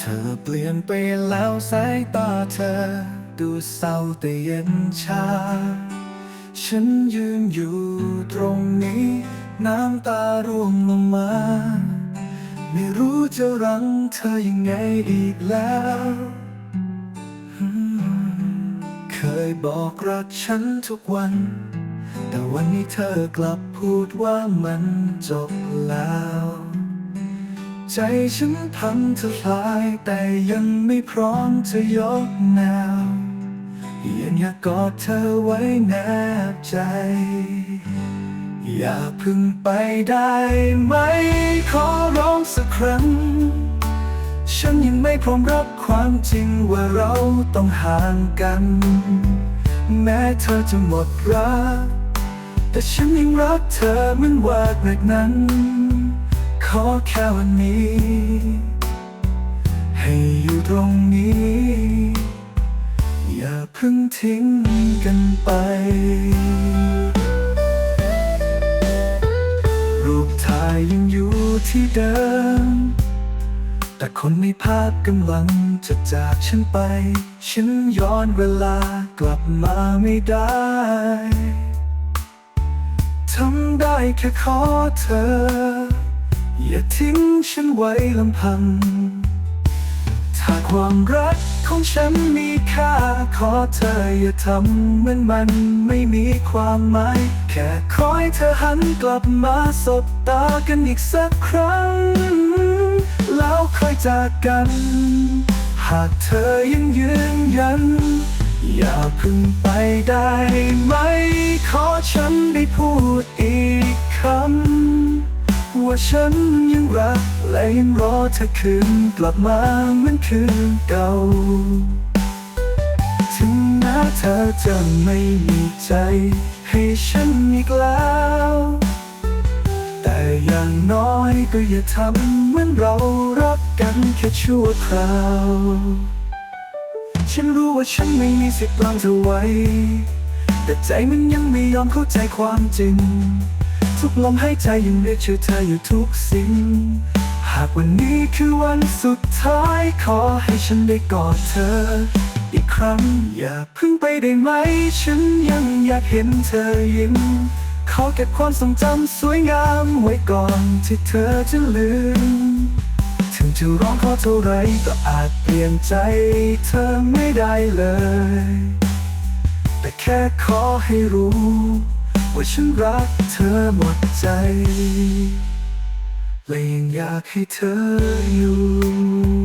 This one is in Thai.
ธอเปลี่ยนไปแล้วสายตาเธอ ดูเศร้าแต่เย็นชา ฉันยืนอยู่ตรงนี้ น้ำตาร่วงลงมา ไม่รู้จะรังเธอยังไงอีกแล้ว เคยบอกรักฉันทุกวัน แต่วันนี้เธอกลับพูดว่ามันจบแล้ว ใจฉันพังทลายแต่ยังไม่พร้อมจะยกแนวยังอยากกอดเธอไว้แนบใจ อย่าพึ่งไปได้ไหม ขอร้องสักครั้ง ฉันยังไม่พร้อมรับความจริงว่าเราต้องห่างกัน แม้เธอจะหมดรัก แต่ฉันยังรักเธอเหมือนว่าแรกนั้น ขอแค่วันนี้ ให้อยู่ตรงนี้ อย่าเพิ่งทิ้งกันไป รูปถ่ายยังอยู่ที่เดิม แต่คนในภาพกำลังจะจากฉันไป ฉันย้อนเวลากลับมาไม่ได้ทำได้แค่ขอเธอ อย่าทิ้งฉันไว้ลำพัง ถ้าความรักของฉันมีค่า ขอเธออย่าทำเหมือนมันไม่มีความหมาย แค่คอยเธอหันกลับมาสบตากันอีกสักครั้ง แล้วค่อยจากกัน หากเธอยังยืนยัน อย่าพึ่งไปได้ไหม ว่าฉันยังรัก และยังรอเธอคืนกลับมาเหมือนคืนเก่า ถึงแม้เธอจะไม่มีใจ ให้ฉันอีกแล้ว แต่อย่างน้อยก็อย่าทำเหมือนเรารักกันแค่ชั่วคราว ฉันรู้ว่าฉันไม่มีสิทธิ์ปลางเธอไว้ แต่ใจมันยังไม่ยอมเข้าใจความจริง ทุกลมหายใจยังเรียกชื่อเธออยู่ทุกสิ่ง หากวันนี้คือวันสุดท้ายขอให้ฉันได้กอดเธอ อีกครั้งอย่าเพิ่งไปได้ไหม ฉันยังอยากเห็นเธอยิ้ม ขอเก็บความทรงจำสวยงามไว้ก่อนที่เธอจะลืม ถึงจะร้องขอเท่าไรก็อาจเปลี่ยนใจเธอไม่ได้เลย แต่แค่ขอให้รู้ ว่าฉันรักเธอหมดใจ และยังอยากให้เธออยู่